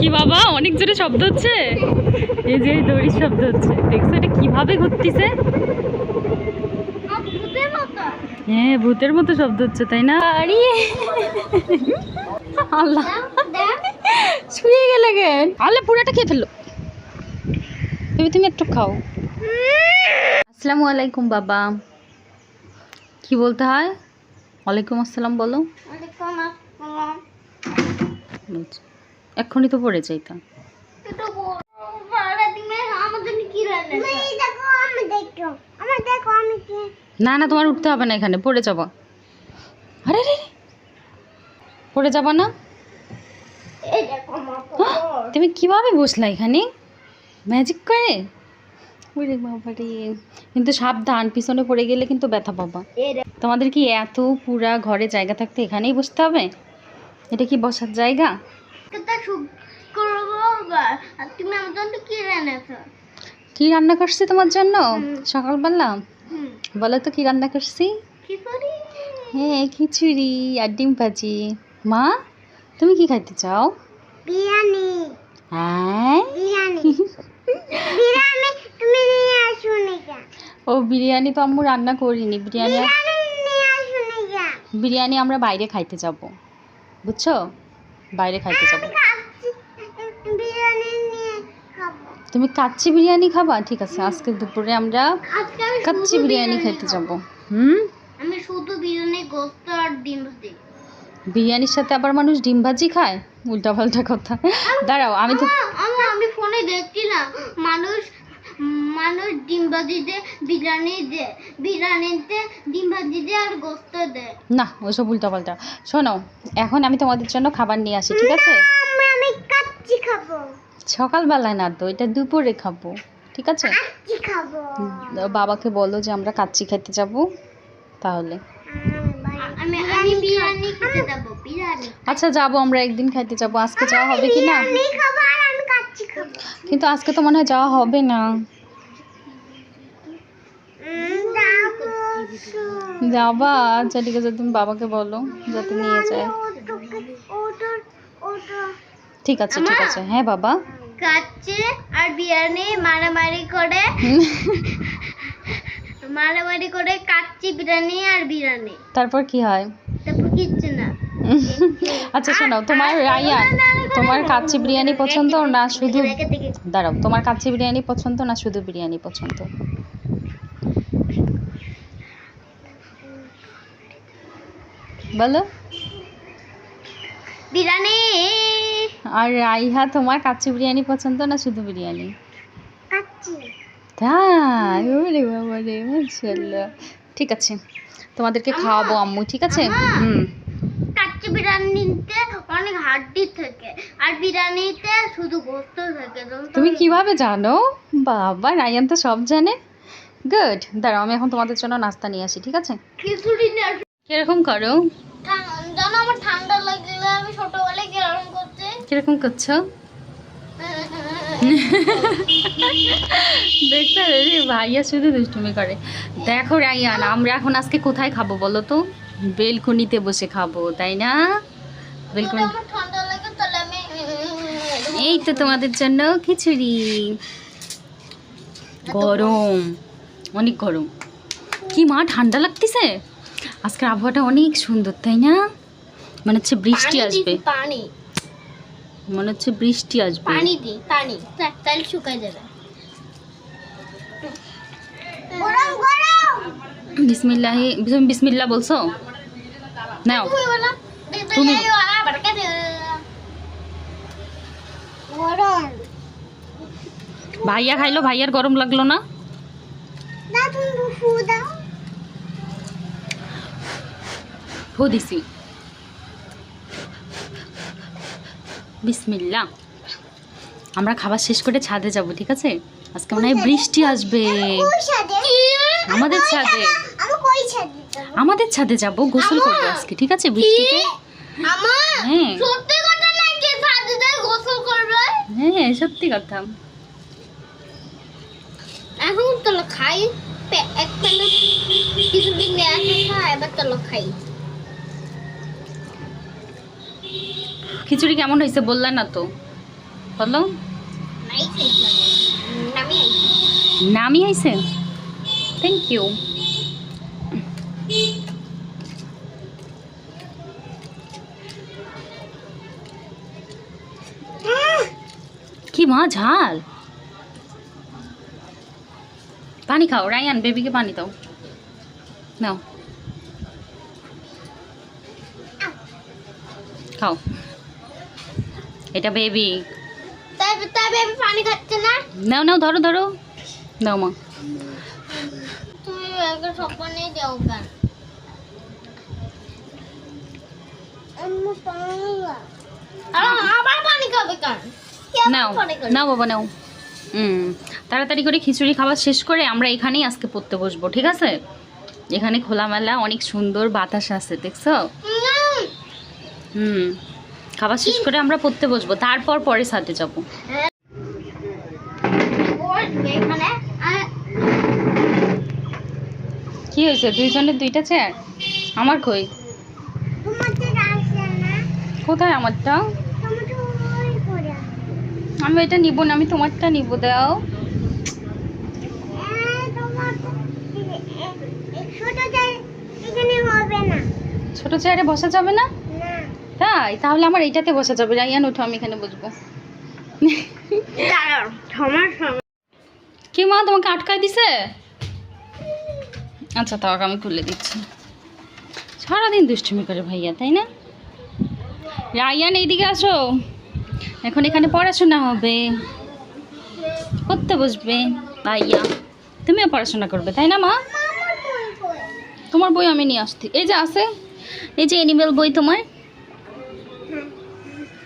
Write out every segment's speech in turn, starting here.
কি বাবা? অনেক জোরে শব্দ হচ্ছে? এই যে দড়ির শব্দ হচ্ছে। দেখছ এটা কীভাবে ঘুরতিছে? হ্যাঁ ভূতের মতো শব্দ হচ্ছে তাই না? আরে। আল্লাহ। শুয়ে গেলে কেন? আল্লাহ পুরাটা খেয়ে ফেলল। তুমি তুমি একটু খাও। আসসালামু আলাইকুম বাবা। কি বলতে হয়? ওয়ালাইকুম আসসালাম বলো। বলছি। এক্ষুনি তো পড়ে যাইতাম। না না তোমার উঠতে হবে না এখানে পড়ে যাব। আরে রে। পড়ে যাবা না? তুমি কীভাবে বসলা এখানে? ম্যাজিক করে? ওরে বাবা রে। কিন্তু সাবধান পিছনে পড়ে গেলে কিন্তু ব্যথা পাবা। তোমাদের কি এত পুরা ঘরে জায়গা থাকতে এখানেই বসতে হবে? এটা কি বসার জায়গা? তুমি আমার জন্য কি রান্না করছি তোমার জন্য। সকালবেলা? বলো তো কি রান্না করছি? হ্যাঁ খিচুড়ি আর ডিম ভাজি। মা তুমি কি খাইতে চাও? বিরিয়ানি। হ্যাঁ? ও বিরিয়ানি তো আম্মু রান্না করিনি। বিরিয়ানি বিরিয়ানি আমরা বাইরে খাইতে যাব। বুঝছ? বাইরে খাইতে যাব। তুমি কাচ্চি বিরিয়ানি খাবা? ঠিক আছে আজকে দুপুরে আমরা কাচ্চি বিরিয়ানি খাইতে যাব। হুম? আমি শুধু বিরিয়ানি গোস্ত আর ডিম ভাজি। বিরিয়ানির সাথে আবার মানুষ ডিম ভাজি খায়? উল্টা পাল্টা কথা দাঁড়াও আমি তো আমা, ফোনে দেখছি না মানুষ মানুষ ডিম ভাজি দিয়ে বিরিয়ানি দেয় বিরিয়ানিতে ডিম ভাজি দিয়ে আর গোস্ত দেয় না ওসব উল্টা পাল্টা শোনো এখন আমি তোমাদের জন্য খাবার নিয়ে আসি ঠিক আছে? আমি কাচ্চি খাব। সকালবেলায় না তো এটা দুপুরে খাব ঠিক আছে? কাচ্চি খাব। বাবাকে বলো যে আমরা কাচ্চি খেতে যাব তাহলে। আমি আমি বিরিয়ানি খেতে যাব বিরিয়ানি। আচ্ছা যাব আমরা একদিন খাইতে যাব। আজকে যাওয়া হবে কি না? কিন্তু আজকে তো মনে হয় যাওয়া হবে না। যাবা আচ্ছা ঠিক আছে তুমি বাবাকে বলো যাতে নিয়ে যায়। ঠিক আছে ঠিক আছে হ্যাঁ বাবা। কাচ্চি আর বিরিয়ানি মারামারি করে। মারামারি করে কাচ্চি বিরিয়ানি আর বিরিয়ানি। তারপর কি হয়? তারপর কিচ্ছু না। আচ্ছা শোনো তোমার রায়ান তোমার কাচ্চি বিরিয়ানি পছন্দ না শুধু দাঁড়াও তোমার কাচ্চি বিরিয়ানি পছন্দ না শুধু বিরিয়ানি পছন্দ? বলো। বিরিয়ানি। আর রাইহা তোমার কাচ্চি বিরিয়ানি পছন্দ না শুধু বিরিয়ানি? কাচ্চি। তাই ওরে বাবা রে মাশাআল্লাহ। ঠিক আছে তোমাদেরকে খাওয়াবো আম্মু ঠিক আছে? হুম। কাচ্চি বিরিয়ানিতে অনেক হাড্ডি থাকে আর বিরিয়ানিতে শুধু গোস্ত থাকে? তুমি কীভাবে জানো? বাবা রায়ান তো সব জানে। গুড দাঁড়াও আমি এখন তোমাদের জন্য নাস্তা নিয়ে আসি ঠিক আছে? খিচুড়ি। কীরকম করো? জানো আমার ঠান্ডা লাগলে আমি ছোটবেলায় কীরকম করতে কীরকম করছ? দেখতে রে ভাইয়া শুধু দুষ্টুমি করে। দেখো রাইয়ান আমরা এখন আজকে কোথায় খাব বলো তো? বেলকুনিতে বসে খাব তাই না? বেলকুনি এই তো তোমাদের জন্য খিচুড়ি। গরম। অনেক গরম। কি মা ঠান্ডা লাগতেছে? আজকের আবহাওয়াটা অনেক সুন্দর তাই না? মনে হচ্ছে বৃষ্টি আসবে। পানি। মনে হচ্ছে বৃষ্টি আসবে। পানি দি পানি। তাহলে শুকায় যাবে। গরম গরম। বিসমিল্লাহি তুমি বিসমিল্লা বলছো? নাও। তুমি ভাইয়া খাইলো ভাইয়ার গরম লাগল না? না তুমি দাও। দিছি বিসমিল্লা আমরা খাবার শেষ করে ছাদে যাব ঠিক আছে? আজকে মনে হয় বৃষ্টি আসবে। আমাদের ছাদে? আমাদের ছাদে যাব গোসল করব আজকে ঠিক আছে বৃষ্টিতে? হ্যাঁ। সত্যি কথা হ্যাঁ সত্যি কথা। এখন চলো খাই এক প্লেট কিছুদিন নিয়ে আসে খাই এবার চলো খাই। খিচুড়ি কেমন হয়েছে বললে না তো? বলো। নামি আইছে থ্যাংক ইউ কি মা ঝাল? পানি খাও রায়ান বেবিকে পানি দাও। নাও। খাও। এটা বেবি তাই তাই বেবি পানি খাচ্ছে না? নাও নাও ধরো ধরো। নাও মা। তুমি ব্যাগে সব পানি দাও কেন আবার পানি খাবে কেন? নাও নাও বাবা নাও। হুম তাড়াতাড়ি করে খিচুড়ি খাবার শেষ করে আমরা এখানেই আজকে পড়তে বসবো ঠিক আছে? এখানে খোলামেলা অনেক সুন্দর বাতাস আছে দেখছ? হুম। খাবার শেষ করে আমরা পড়তে বসবো তারপর পরে সাথে যাব। কি হয়েছে? দুইজনের দুইটা চেয়ার আমার কই? কোথায় আমারটা? আমি এটা নিব না আমি তোমারটা নিব দাও। ছোট চেয়ারে বসা যাবে না? তাই? তাহলে আমার এইটাতে বসা যাবে। রাইয়ান ওঠো আমি এখানে বসবো। কি মা তোমাকে আটকায় দিছে? আচ্ছা তাও আমি খুলে দিচ্ছি। সারাদিন দুষ্টুমি করে ভাইয়া তাই না? রায়ান এইদিকে আসো। এখন এখানে পড়াশোনা হবে। করতে বসবে ভাইয়া। তুমিও পড়াশোনা করবে তাই না মা? তোমার বই আমি নিয়ে আসছি। এই যে আছে এই যে এনিমেল বই তোমার।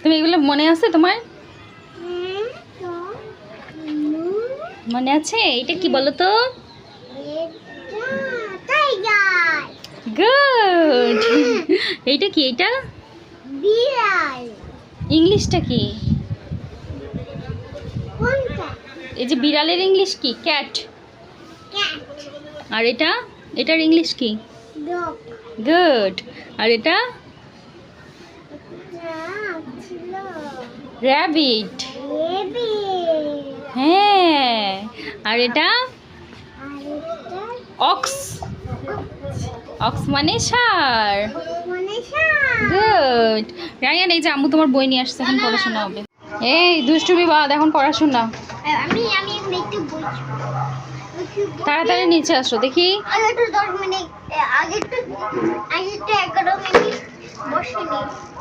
তুমি এগুলো মনে আছে তোমার? মনে আছে? এটা কি বলো তো গুড এইটা কি এইটা? বিড়াল ইংলিশটা কি? এই যে বিড়ালের ইংলিশ কি? ক্যাট আর এটা? এটার ইংলিশ কি? গুড আর এটা? র্যাবিট হ্যাঁ। আর এটা? অক্স অক্স মানে মানে গুড রায়ান এই যে আম্মু তোমার বই নিয়ে আসছে এখন পড়াশোনা হবে। এই দুষ্টুমি বাদ এখন পড়াশোনা। আমি আমি একটু বলছি। তাড়াতাড়ি নিচে আসো দেখি।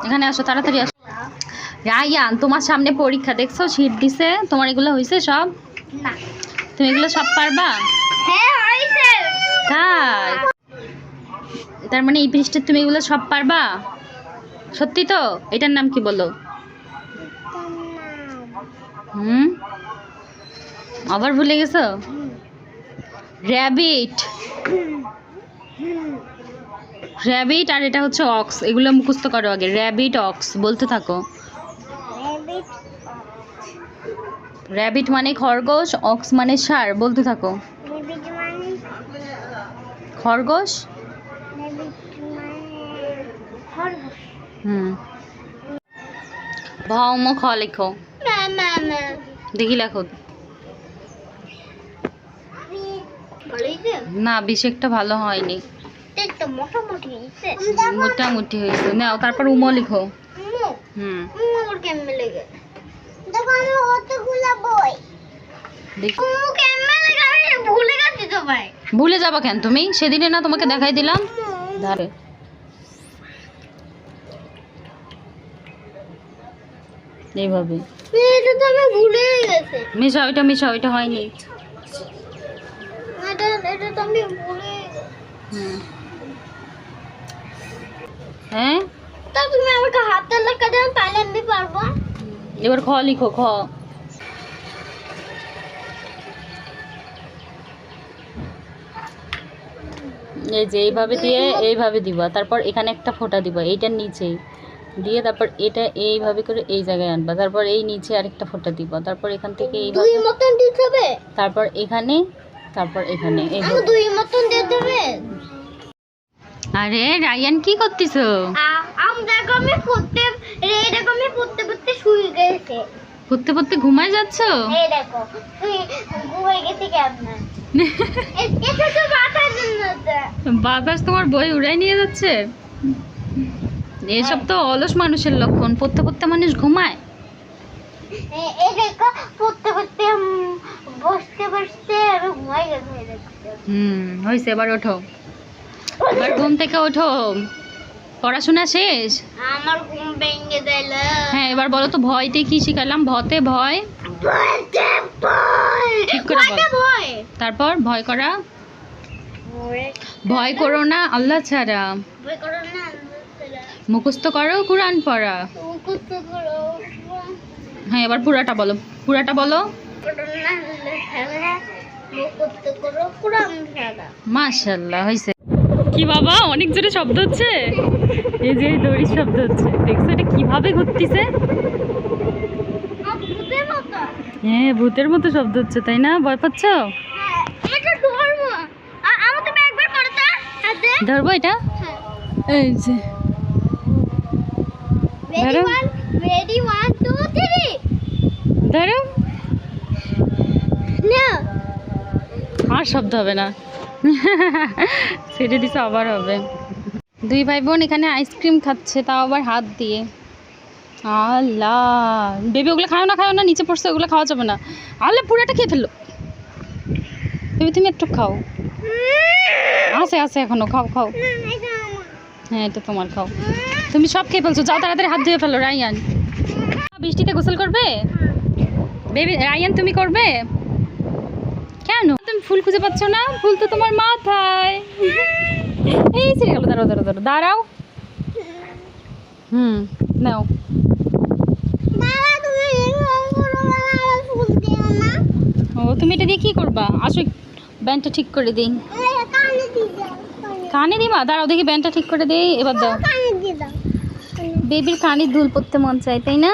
এখানে আসো তাড়াতাড়ি আসো। রায়ান তোমার সামনে পরীক্ষা দেখছ? শীত দিছে। তোমার এগুলো হয়েছে সব? না। তুমি এগুলো সব পারবা? হ্যাঁ হয়েছে তাই? তার মানে এই পৃষ্ঠে তুমি এগুলো সব পারবা? সত্যি তো? এটার নাম কি বলো? হুম? আবার ভুলে গেছো? র্যাবিট। র্যাবিট আর এটা হচ্ছে অক্স। এগুলো মুখস্থ করো আগে। র্যাবিট অক্স বলতে থাকো। র্যাবিট মানে খরগোশ অক্স মানে সার বলতে থাকো। মানে? খরগোশ? মানে হুম। ভৌম খ লেখো। না না না দেখি লেখো। না বেশি একটা ভালো হয়নি। মোটামুটি হয়েছে। মোটামুটি হয়েছে। নাও তারপর উমো লিখো। হুম। উমু কেমন লেগে? দেখো আমি অতগুলা বই। দেখি। কেমন লেগে? আমি ভুলে গেছি তো ভাই। ভুলে যাবা কেন তুমি? সেদিনে না তোমাকে দেখাই দিলাম। এইভাবে। এটা তো আমি ভুলে গেছি। মিশাও এটা মিশাও এটা হয়নি। এটা এটা তো আমি ভুলে হ্যাঁ? তা তুমি আমাকে হাতের লেখা দেন তাহলে আমি পারব। এবার খ লিখো খ। এই যে এইভাবে দিয়ে এইভাবে দিবা তারপর এখানে একটা ফোঁটা দিবা এইটার নিচেই। দিয়ে তারপর এটা এইভাবে করে এই জায়গায় আনবা তারপর এই নিচে আরেকটা ফোঁটা দিবা তারপর এখান থেকে এইভাবে মতন দিতে হবে? তারপর এখানে তারপর এখানে দুই মতন আরে রায়ান কি করতেছো? আ- আম দেখো আমি পড়তে রে দেখো আমি পড়তে পড়তে শুয়ে গেছে। পড়তে পড়তে ঘুমায় যাচ্ছ? এই দেখো তুই ঘুমিয়ে গেছি এটা তো বাতাস তোমার বই উড়াই নিয়ে যাচ্ছে? এসব তো অলস মানুষের লক্ষণ পড়তে পড়তে মানুষ ঘুমায়? এই দেখো পড়তে পড়তে বসতে বসতে। হুম হয়েছে এবার ওঠো। এবার ঘুম থেকে ওঠো। পড়াশোনা শেষ? আমার ঘুম ভেঙে দিল হ্যাঁ এবার বলো তো ভয়তে কি শিখালাম? ভতে ভয়? ঠিক করে ভয়। তারপর ভয় করা? ভয় করো না আল্লাহ ছাড়া। মুখস্থ করো কোরআন পড়া। হ্যাঁ এবার পুরাটা বলো। পুরাটা বলো। মাশাল্লাহ হয়েছে কি বাবা? অনেক জোরে শব্দ হচ্ছে? এই যে দড়ির শব্দ হচ্ছে। দেখছ এটা কীভাবে ঘুরতিছে? হ্যাঁ ভূতের মতো শব্দ হচ্ছে তাই না? ভয় পাচ্ছ? হ্যাঁ ধরবো। এটা? হ্যাঁ। এই যে। ধরো। আর শব্দ হবে না। ছেড়ে দিছে আবার হবে। দুই ভাই বোন এখানে আইসক্রিম খাচ্ছে তাও আবার হাত দিয়ে। আল্লাহ। বেবি ওগুলো খাও না খাও না নিচে পড়ছে ওগুলো খাওয়া যাবে না। আল্লাহ পুরাটা খেয়ে ফেলল। বেবি তুমি একটু খাও। আছে আছে এখনও খাও খাও। হ্যাঁ এটা তোমার খাও। তুমি সব খেয়ে ফেলছো যাও তাড়াতাড়ি হাত ধুয়ে ফেলো রায়ান। বৃষ্টিতে গোসল করবে? বেবি রায়ান তুমি করবে? কেন? তুমি ফুল খুঁজে পাচ্ছ না? ফুল তো তোমার মাথায়। এই ছেড়ে গেল দাঁড়াও দাঁড়াও দাঁড়াও দাঁড়াও। হুম নাও। ও তুমি এটা দিয়ে কি করবা? আসো ব্যান্ডটা ঠিক করে দিই। কানে দিবা? দাঁড়াও দেখি ব্যান্ডটা ঠিক করে দিই এবার দাও। দাও বেবির কানে দুল পড়তে মন চায় তাই না?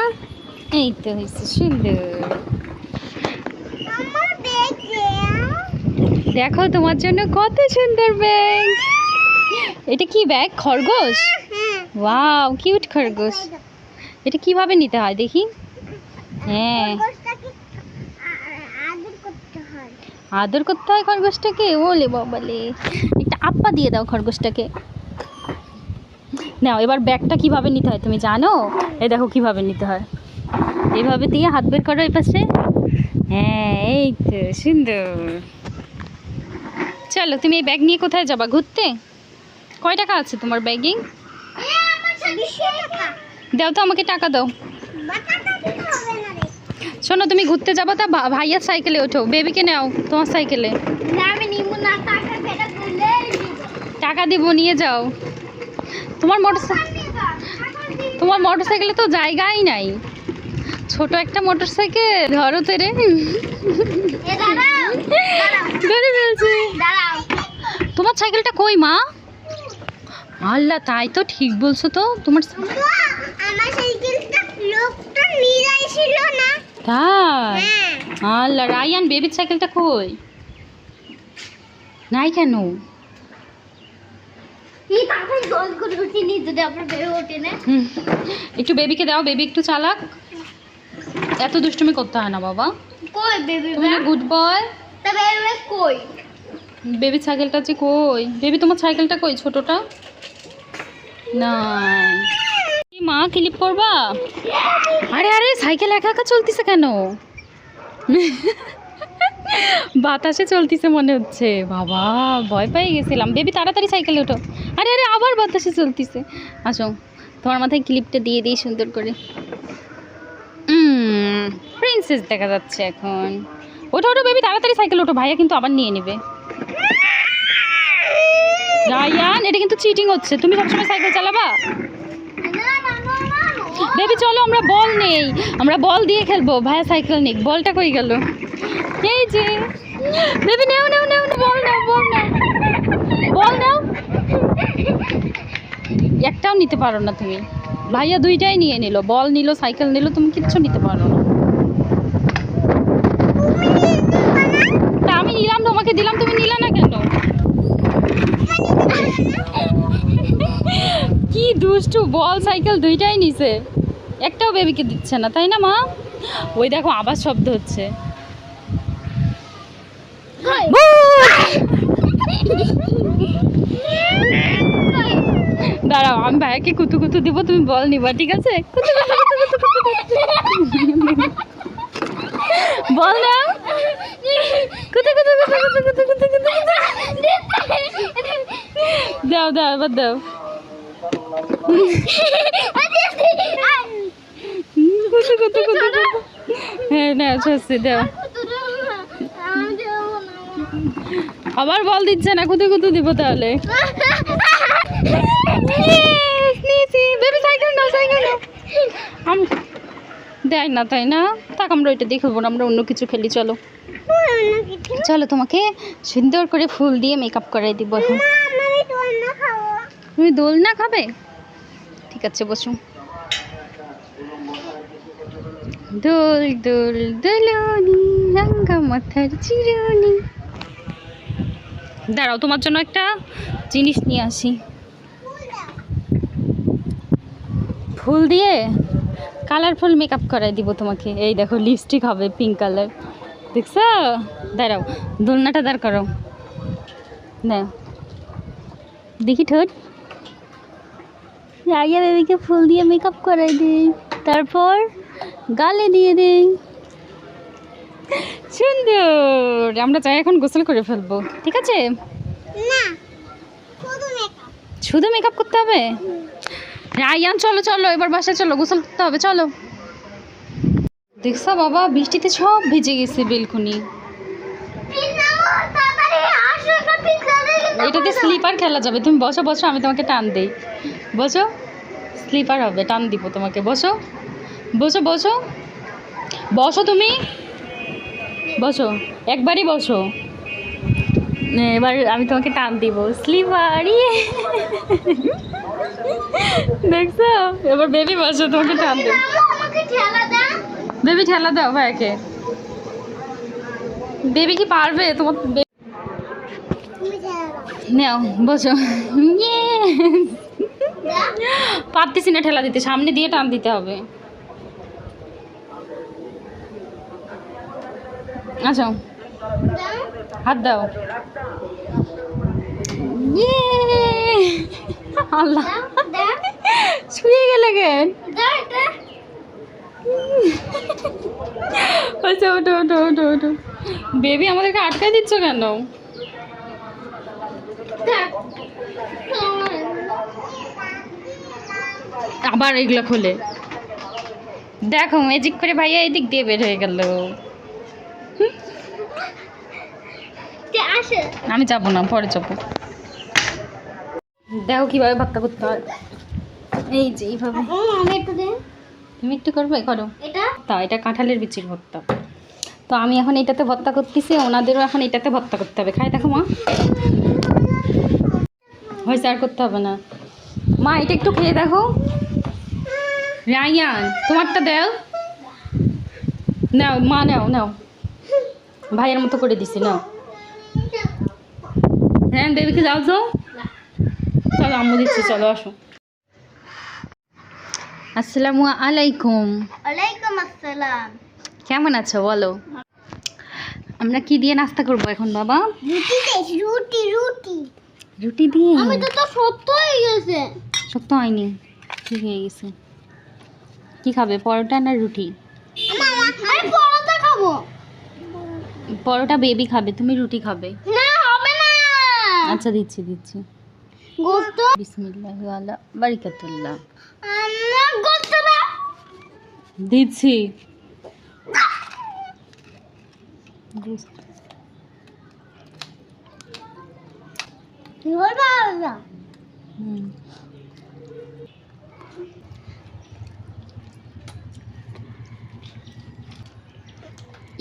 এই তো হয়েছে সুন্দর আমার দেখে দেখো তোমার জন্য কত সুন্দর ব্যাগ। এটা কি ব্যাগ? খরগোশ? ওয়াও, কিউট খরগোশ। এটা কীভাবে নিতে হয় দেখি? হ্যাঁ। আদর করতে হয় খরগোশটাকে? ওলে বাবালে। একটা আপ্পা দিয়ে দাও খরগোশটাকে। নাও, এবার ব্যাগটা কীভাবে নিতে হয় তুমি জানো? এ দেখো কীভাবে নিতে হয়। এইভাবে দিয়ে হাত বের করো এই পাশে। হ্যাঁ এই তো, সুন্দর। চলো, তুমি এই ব্যাগ নিয়ে কোথায় যাবা? ঘুরতে? কয় টাকা আছে তোমার ব্যাগিং দাও তো আমাকে টাকা দাও। শোনো, তুমি ঘুরতে যাব তা ভাইয়ার সাইকেলে ওঠো। বেবিকে নাও, তোমার সাইকেলে। টাকা দিব, নিয়ে যাও। তোমার মোটর তোমার মোটর সাইকেলে তো জায়গাই নাই। ছোট একটা মোটর সাইকেল ধরো তো রে এ দাঁড়াও দাঁড়াও ধরে ফেলছি দাঁড়াও তোমার সাইকেলটা কই মা? আল্লাহ তাই তো ঠিক বলছো তো তোমার আমার সাইকেলটা লোকটা নিয়ে যাইছিল না। তাই? হ্যাঁ। আল্লাহ রায়ান বেবির সাইকেলটা কই? নাই কেন? একটু বেবিকে দাও বেবি একটু চালাক। এত দুষ্টুমি করতে হয় না বাবা। কই বেবি গুড বয়। কই? বেবি সাইকেলটা যে কই? বেবি, তোমার সাইকেলটা কই? ছোটটা? না মা ক্লিপ করবা? আরে আরে সাইকেল একা একা চলতিছে কেন? বাতাসে চলতিছে মনে হচ্ছে। বাবা, ভয় পেয়ে গেছিলাম। বেবি, তাড়াতাড়ি সাইকেলে ওঠো। আরে আরে, আবার বাতাসে চলতিছে। আসো, তোমার মাথায় ক্লিপটা দিয়ে দিই সুন্দর করে। প্রিন্সেস দেখা যাচ্ছে এখন। ওঠো ওঠো, বেবি, তাড়াতাড়ি সাইকেল ওঠো। ভাইয়া কিন্তু আবার নিয়ে নেবে। রায়ান, এটা কিন্তু চিটিং হচ্ছে। তুমি সবসময় সাইকেল চালাবা? বেবি চলো, আমরা বল নেই। আমরা বল দিয়ে খেলব। ভাইয়া সাইকেল নিক। বলটা কই গেল? এই যে। বেবি নাও নাও নাও বল নাও বল নাও। বল নাও। একটাও নিতে পারো না তুমি। ভাইয়া দুইটাই নিয়ে নিল। বল নিল সাইকেল নিল, তুমি কিচ্ছু নিতে পারো না। তা আমি নিলাম, তোমাকে দিলাম, তুমি কি দুষ্টু বল সাইকেল দুইটাই নিছে একটাও বেবিকে দিচ্ছে না তাই না মা ওই দেখো আবার শব্দ হচ্ছে দাঁড়াও আমি ভাইয়াকে কুতু কুতু দিব তুমি বল নিবা ঠিক আছে। বল না দাও দাও এবার দাও। কুতু কুতু কুতু কুতু? হ্যাঁ না দাও। আবার বল দিচ্ছে না কুতু কুতু দিব তাহলে? দেয় না তাই না? থাক আমরা ওইটা দিয়ে খেলব না আমরা অন্য কিছু খেলি চলো। চলো তোমাকে সুন্দর করে ফুল দিয়ে মেকআপ করাই দিব এখন। তুমি দোল না খাবে? ঠিক আছে, বসো। দোল দোল, দোলনি, রাঙ্গা মাথার চিরনি। দাঁড়াও, তোমার জন্য একটা জিনিস নিয়ে আসি। ফুল দিয়ে কালারফুল মেকআপ করাই দিব তোমাকে। এই দেখো লিপস্টিক হবে পিঙ্ক কালার দেখছ? দাঁড়াও, দোলনাটা দাঁড় করো না দেখি ঠোঁট। রাইয়া বেবিকে ফুল দিয়ে মেকআপ করাই দিই। তারপর গালে দিয়ে দিই। সুন্দর। আমরা চাই এখন গোসল করে ফেলব। ঠিক আছে? না শুধু মেকআপ শুধু করতে হবে? রায়ান চলো চলো এবার বাসায় চলো গোসল করতে হবে চলো। দেখছ বাবা বৃষ্টিতে সব ভিজে গেছে বেলকুনি। এটাতে স্লিপার খেলা যাবে। তুমি বসো বসো আমি তোমাকে টান দেই। বসো। স্লিপার হবে টান দিব তোমাকে বসো। বসো বসো। বসো তুমি। বসো একবারই বসো। এবার আমি তোমাকে টান দিব। স্লিপার ইয়ে। দেখছ? এবার বেবি বসো তোমাকে টান দেব। বেবি ঠেলা দাও ভাইকে। বেবি কি পারবে? তোমার নাও বসো। ইয়ে। পারতেছি না ঠেলা দিতে, সামনে দিয়ে টান দিতে হবে। আচ্ছা হাত দাও। ইয়ে! আল্লাহ। শুয়ে গেলে কেন আচ্ছা বেবি, আমাদেরকে আটকায় দিচ্ছ কেন? আবার এগুলো খোলে। দেখো ম্যাজিক করে ভাইয়া এদিক দিয়ে বের হয়ে গেল। আমি যাব না পরে যাব। দেখো কীভাবে ভর্তা করতে হয়। এই যে এইভাবে। আমি তুমি একটু করবে? করো। এটা? তা এটা কাঁঠালের বিচির ভর্তা। তো আমি এখন এটাতে ভর্তা করতেছি ওনাদেরও এখন এটাতে ভর্তা করতে হবে। খাই দেখো মা। হয়েছে আর করতে হবে না। মা এটা একটু খেয়ে দেখো। রায়ান তোমারটা দাও। নাও মা নাও নাও। ভাইয়ের মতো করে দিছি নাও। হ্যাঁ দেবীকে যাও তো। চলো আম্মু দিচ্ছি চলো আসো। আসসালামু আলাইকুম। ওয়ালাইকুম আসসালাম। কেমন আছো বলো? আমরা কি দিয়ে নাস্তা করব এখন বাবা? রুটি রুটি রুটি। রুটি দিয়ে? আমি তো তো সত্য হয়ে গেছে শক্ত হয়নি। ঠিক হয়ে গেছে। কি খাবে পরোটা না রুটি? পরোটা খাব। পরোটা বেবি খাবে তুমি রুটি খাবে। না হবে না। আচ্ছা দিচ্ছি দিচ্ছি। গোস্ত। বিসমিল্লাহ আল্লাহ বারিকাতুল্লাহ। আমার গোস্ত না। দিচ্ছি। হুম।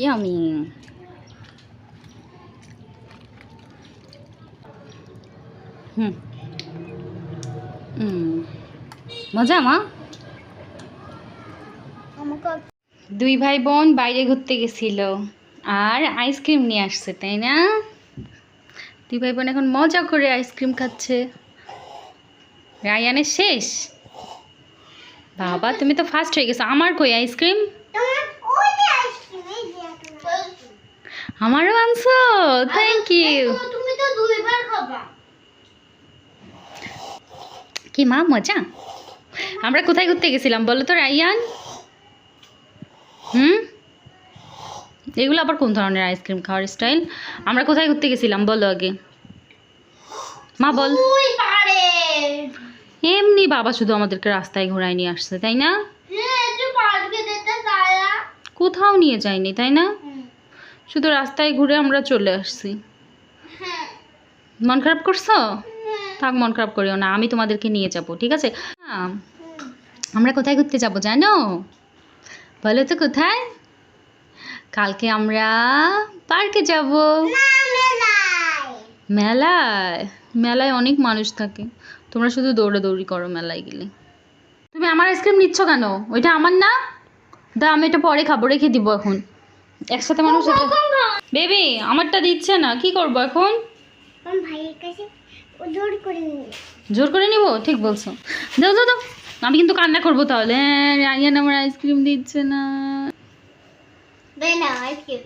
Yummy. হুম হুম মজা মা? দুই ভাই বোন বাইরে ঘুরতে গেছিল আর আইসক্রিম নিয়ে আসছে তাই না? দুই ভাই বোন এখন মজা করে আইসক্রিম খাচ্ছে। রায়ানের শেষ? বাবা তুমি তো ফার্স্ট হয়ে গেছো। আমার কই আইসক্রিম তোমার ওই যে আইসক্রিম এই যে একটা আমারও আনছো থ্যাংক ইউ তুমি তো দুইবার খাবা। কি মা মজা? আমরা কোথায় ঘুরতে গেছিলাম বলো তো রাইয়ান? হুম? এগুলো আবার কোন ধরনের আইসক্রিম খাওয়ার স্টাইল আমরা কোথায় ঘুরতে গেছিলাম বলো আগে। মা বল। এমনি বাবা শুধু আমাদেরকে রাস্তায় ঘোরায় নিয়ে আসছে তাই না? হ্যাঁ চায়া কোথাও নিয়ে যায়নি তাই না? শুধু রাস্তায় ঘুরে আমরা চলে আসছি। হ্যাঁ। মন খারাপ করছ? হ্যাঁ। থাক মন খারাপ করিও না আমি তোমাদেরকে নিয়ে যাব ঠিক আছে? হ্যাঁ, আমরা কোথায় ঘুরতে যাব জানো? বলো তো কোথায়? কালকে আমরা পার্কে যাব। মেলায়। মেলায়? অনেক মানুষ থাকে। তোমরা শুধু দৌড়াদৌড়ি করো মেলায় গেলে। তুমি আমার আইসক্রিম নিচ্ছ কেন? ওইটা আমার না? দা আমি এটা পরে খাব রেখে দিব এখন। একসাথে মানুষ বেবি! আমারটা দিচ্ছে না কি করব এখন? জোর করে নিয়ে জোর করে নিব? ঠিক বলছো। দাও দাও দাও। আমি কিন্তু কান্না করব তাহলে। হ্যাঁ রায়ান আমার আইসক্রিম দিচ্ছে না। আইসক্রিম